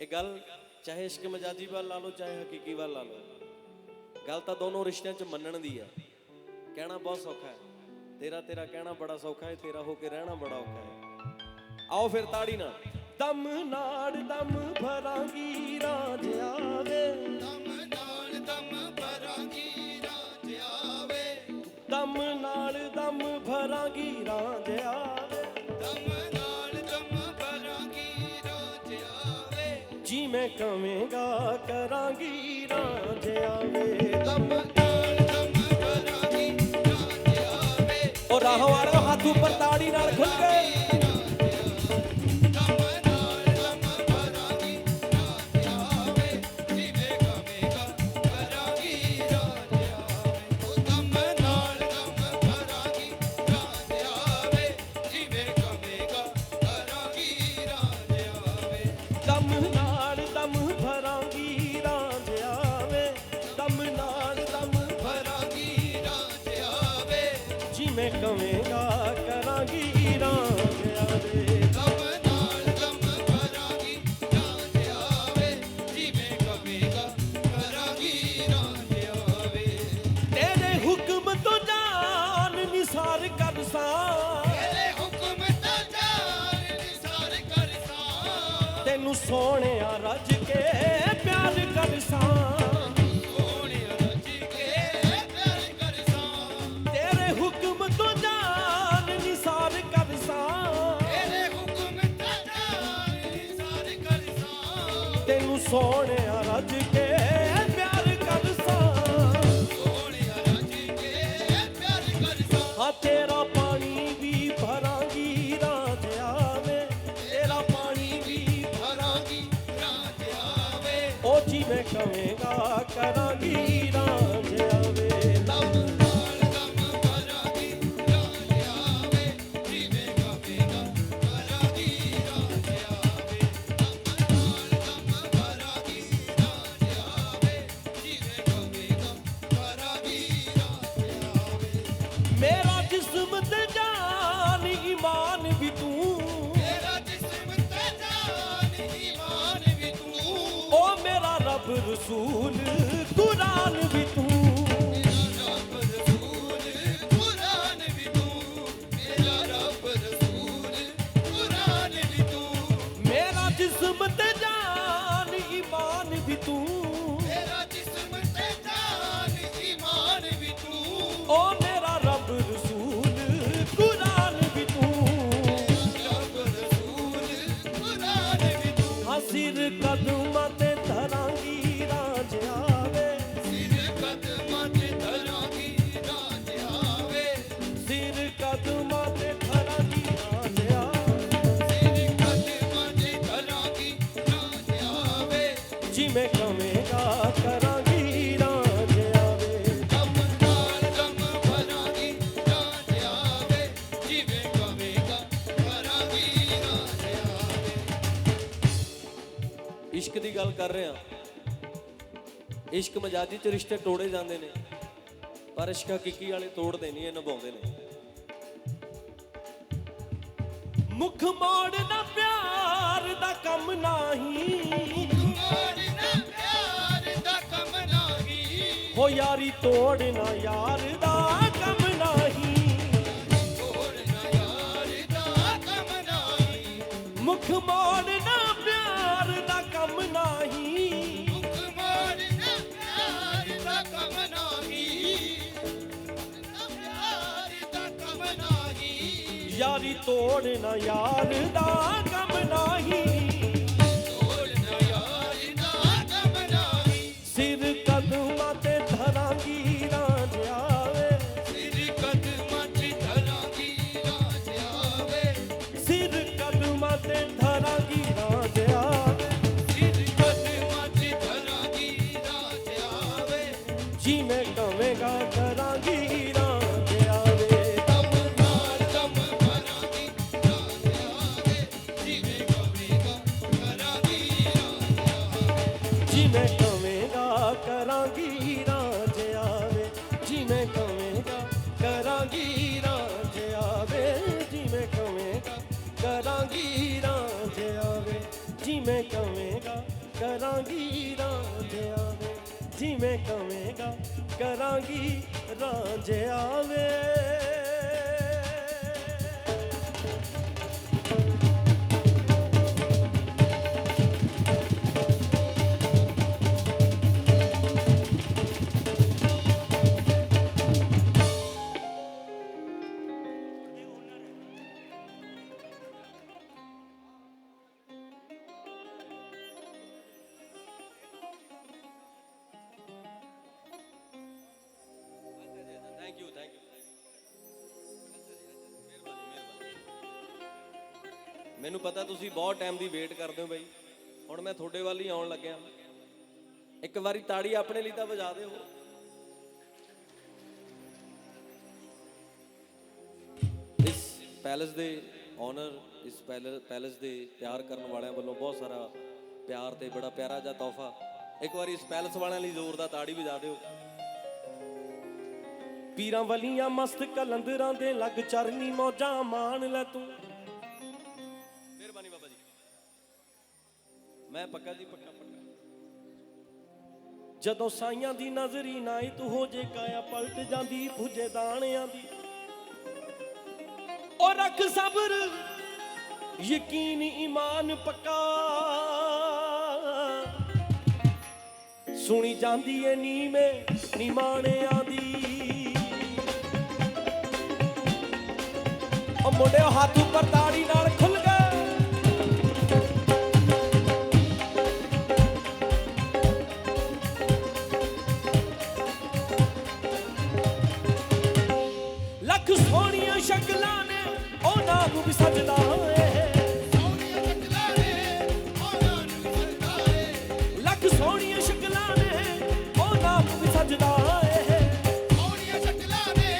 ਇਹ ਗੱਲ ਚਾਹੇ ਇਸ਼ਕ ਮਜਾਜੀ ਵੱਲ ਲਾ ਲਓ ਚਾਹੇ ਹਕੀਕੀ ਵੱਲ ਲਾ ਲਓ। ਗੱਲ ਤਾਂ ਦੋਨੋਂ ਰਿਸ਼ਤਿਆਂ 'ਚ ਮੰਨਣ ਦੀ ਆ। ਕਹਿਣਾ ਬਹੁਤ ਸੌਖਾ ਹੈ। ਤੇਰਾ ਤੇਰਾ ਕਹਿਣਾ ਬੜਾ ਸੌਖਾ ਹੈ ਤੇਰਾ ਹੋ ਕੇ ਰਹਿਣਾ ਬੜਾ ਔਖਾ ਹੈ। ਆਓ ਫਿਰ ਤਾੜੀ ਨਾਲ। ਦਮ ਨਾੜ ਦਮ ਭਰਾਂਗੀ ਰਾਜ ਆਵੇ। ਦਮ ਨਾਲ ਦਮ ਭਰਾਂਗੀ ਰਾਜ ਆਵੇ। ਦਮ ਨਾਲ ਦਮ ਭਰਾਂਗੀ ਰਾਜ ਆਵੇ ਕਵੇਂਗਾ? ਕਰਾਂਗੀ ਰਾਜ ਆਵੇ। ਸੋਹਣਿਆ ਰੱਜ ਕੇ ਪਿਆਰ ਕਰਸਾਂ ਸੋਹਣਿਆ ਰੱਜ ਕੇ ਪਿਆਰ ਕਰਸਾਂ ਹਾਂ, ਤੇਰਾ ਪਾਣੀ ਵੀ ਭਰਾਂਗੀ ਰਾਜ ਆਵੇ ਤੇਰਾ ਪਾਣੀ ਵੀ ਭਰਾਂਗੀ ਰਾਜ ਆਵੇ ਉਹ ਜਿਵੇਂ ਕਵੇਂਗਾ ਕਰਾਂਗੀ। ਰਸੂਲ ਕੁਰਾਨ ਵੀ ਤੂੰ। ਜਿਸਮ ਤੇ ਜਾਨ ਈਮਾਨ ਵੀ ਤੂੰ ਮੇਰਾ ਜਿਸਮ ਤੇ ਜਾਨ ਈਮਾਨ ਵੀ ਤੂੰ। ਉਹ ਮੇਰਾ ਰੱਬ ਰਸੂਲ ਕੁਰਾਨ ਵੀ ਤੂੰ। ਰੱਬ ਰਸੂਲ ਕੁਰਾਨ ਵੀ ਤੂੰ। ਹਸਿਰ ਕਦਮਾਂ ਗੱਲ ਕਰ ਰਹੇ ਇਸ਼ਕ ਮਜਾਜੀ ਚ ਰਿਸ਼ਤੇ ਤੋੜੇ ਜਾਂਦੇ ਨੇ। ਪਰ ਇਸ਼ਕ ਹਕੀਕੀ ਵਾਲੇ ਤੋੜਦੇ ਨਹੀਂ ਇਹ ਨਿਭਾਉਂਦੇ ਨੇ। ਮੁਖ ਮੋੜਨਾ ਪਿਆਰ ਦਾ ਕੰਮ ਨਹੀਂ। ਮੋੜਨਾ ਪਿਆਰ ਦਾ ਕੰਮ ਨਹੀਂ। ਹੋ ਯਾਰੀ ਤੋੜਨਾ ਯਾਰ ਦਾ। ਯਾਰੀ ਤੋੜਨਾ ਯਾਰ ਦਾ ਕੰਮ ਨਹੀਂ। ਜਿਵੇਂ ਕਵੇਂਗਾ, ਕਰਾਂਗੀ ਰਾਜ ਆਵੇ। ਜਿਵੇਂ ਕਵੇਂਗਾ, ਕਰਾਂਗੀ ਰਾਜ ਆਵੇ। ਜਿਵੇਂ ਕਵੇਂਗਾ, ਕਰਾਂਗੀ ਰਾਜ ਆਵੇ। ਜਿਵੇਂ ਕਵੇਂਗਾ, ਕਰਾਂਗੀ ਰਾਂਝਿਆ ਵੇ ਜਿਵੇਂ ਕਵੇਂਗਾ, ਕਰਾਂਗੀ ਰਾਂਝਿਆ ਵੇ ਮੈਨੂੰ ਪਤਾ ਤੁਸੀਂ ਬਹੁਤ ਟਾਈਮ ਦੀ ਵੇਟ ਕਰਦੇ ਹੋ ਬਾਈ। ਹੁਣ ਮੈਂ ਤੁਹਾਡੇ ਵੱਲ ਹੀ ਆਉਣ ਲੱਗਿਆ। ਇੱਕ ਵਾਰੀ ਤਾੜੀ ਆਪਣੇ ਲਈ ਤਾਂ ਵਜਾ ਦਿਓ। ਇਸ ਪੈਲਸ ਦੇ ਓਨਰ ਇਸ ਪੈਲ- ਪੈਲਸ ਦੇ ਪਿਆਰ ਕਰਨ ਵਾਲਿਆਂ ਵੱਲੋਂ ਬਹੁਤ ਸਾਰਾ ਪਿਆਰ ਤੇ ਬੜਾ ਪਿਆਰਾ ਜਿਹਾ ਤੋਹਫਾ। ਇੱਕ ਵਾਰੀ ਇਸ ਪੈਲਸ ਵਾਲਿਆਂ ਲਈ ਜ਼ੋਰ ਦਾ ਤਾੜੀ ਵਜਾ ਦਿਓ। ਪੀਰਾਂ ਵਾਲੀਆਂ ਮਸਤ ਕਲੰਦਰਾਂ ਦੇ ਲੱਗ ਚਰਨੀ ਮੌਜਾਂ ਮਾਣ ਲੈ ਤੂੰ। ਮੈਂ ਪੱਕਾ ਜੀ ਪੱਕਾ ਪੱਕਾ ਜਦੋਂ ਸਾਈਆਂ ਦੀ ਨਜ਼ਰੀ ਨਾ ਹੀ ਤੂੰ ਹੋ ਜੇ ਕਾਇਆ ਪਲਟ ਜਾਂਦੀ, ਭੁਜੇ ਦਾਣਿਆਂ ਦੀ। ਉਹ ਰੱਖ ਸਬਰ, ਯਕੀਨ ਈਮਾਨ ਪੱਕਾ। ਸੁਣੀ ਜਾਂਦੀ ਏ ਨੀਵੇਂ, ਨਿਮਾਣਿਆਂ ਦੀ। ਉਹ ਮੁੰਡਿਓ, ਹੱਥ ਉੱਪਰ ਤਾੜੀ ਨਾਲ ਖੁੱਲ ਲੱਖ ਸੋਹਣੀਆਂ ਸ਼ਕਲਾਂ ਨੇ, ਉਹਨਾਂ ਨੂੰ ਵੀ ਸਜਦਾ ਏ। ਸੋਹਣੀਆਂ ਸ਼ਕਲਾਂ ਨੇ ਉਹਨਾਂ ਨੂੰ ਵੀ ਸਜਦਾ ਏ ਲੱਖ ਸੋਹਣੀਆਂ ਸ਼ਕਲਾਂ ਨੇ ਉਹਨਾਂ ਨੂੰ ਵੀ ਸਜਦਾ ਏ ਸੋਹਣੀਆਂ ਸ਼ਕਲਾਂ ਨੇ,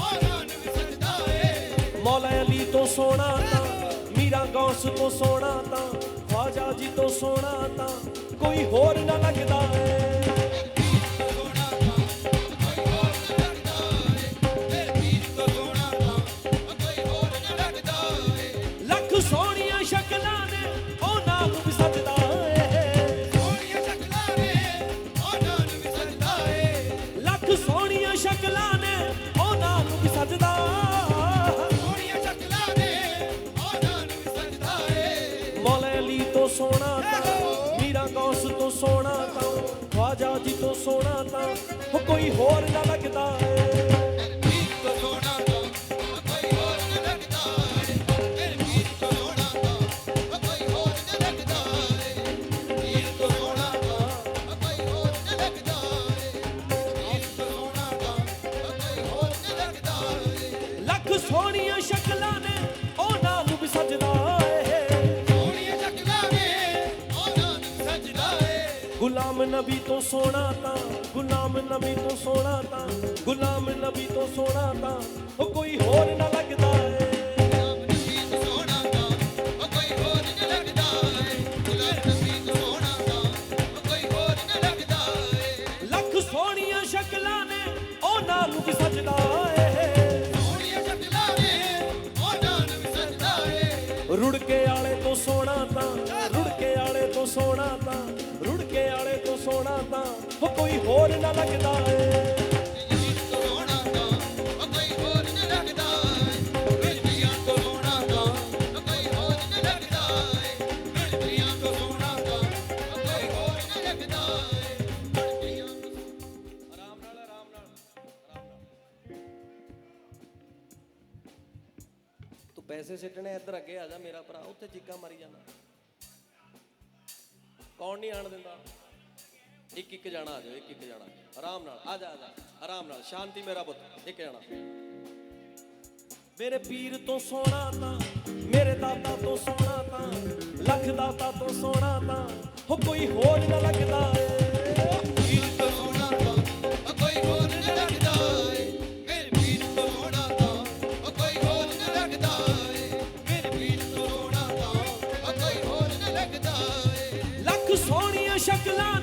ਉਹਨਾਂ ਨੂੰ ਵੀ ਸਜਦਾ ਏ। ਮੌਲਾ ਅਲੀ ਤੋਂ ਸੋਹਣਾ ਤਾਂ, ਮੀਰਾ ਗੌਸ ਤੋਂ ਸੋਹਣਾ ਤਾਂ, ਖਵਾਜਾ ਜੀ ਤੋਂ ਸੋਹਣਾ ਤਾਂ, ਕੋਈ ਹੋਰ ਨਾ ਲੱਗਦਾ ਏ। ਖਵਾਜਾ ਜੀ ਤੋਂ ਸੋਹਣਾ ਤਾਂ ਉਹ ਕੋਈ ਹੋਰ ਨਾ ਲੱਗਦਾ ਏ। ਸੋਹਣੀਆਂ ਸ਼ਕਲਾਂ ਨੇ ਗੁਲਾਮ ਨਬੀ ਤੋਂ ਸੋਹਣਾ ਤਾਂ, ਗੁਲਾਮ ਨਬੀ ਤੋਂ ਸੋਹਣਾ ਤਾਂ, ਗੁਲਾਮ ਨਬੀ ਤੋਂ ਸੋਹਣਾ ਤਾਂ, ਉਹ ਕੋਈ ਹੋਰ ਨਾ ਲੱਗਦਾ ਏ। ਤੋਂ ਆਰਾਮ ਨਾਲ ਆਰਾਮ ਨਾਲ ਆਰਾਮ ਨਾਲ ਤੂੰ ਪੈਸੇ ਸਿੱਟਣੇ ਇੱਧਰ ਅੱਗੇ ਆ ਜਾ ਮੇਰਾ ਭਰਾ, ਉੱਥੇ ਚੀਕਾਂ ਮਾਰੀ ਜਾਂਦਾ। ਕੌਣ ਨਹੀਂ ਆਣ ਦਿੰਦਾ? ਇੱਕ ਇੱਕ ਜਾਣਾ ਆ ਜਾਓ ਇੱਕ ਇੱਕ ਜਾਣਾ। ਆਰਾਮ ਨਾਲ ਆ ਜਾ ਆ ਜਾ ਆਰਾਮ ਨਾਲ। ਸ਼ਾਂਤੀ ਮੇਰਾ ਪੁੱਤ ਇੱਕ ਜਾਣਾ। ਮੇਰੇ ਪੀਰ ਤੋਂ ਸੋਹਣਾ ਤਾਂ ਮੇਰੇ ਦਾਤਾ ਤੋਂ ਸੋਹਣਾ ਤਾਂ ਲੱਖ ਦਾਤਾ ਤੋਂ ਸੋਹਣਾ ਤਾਂ ਹੋ ਕੋਈ ਹੋਰ ਨਾ ਲੱਗਦਾ ਏ। ਸ਼ਕਲਾਂ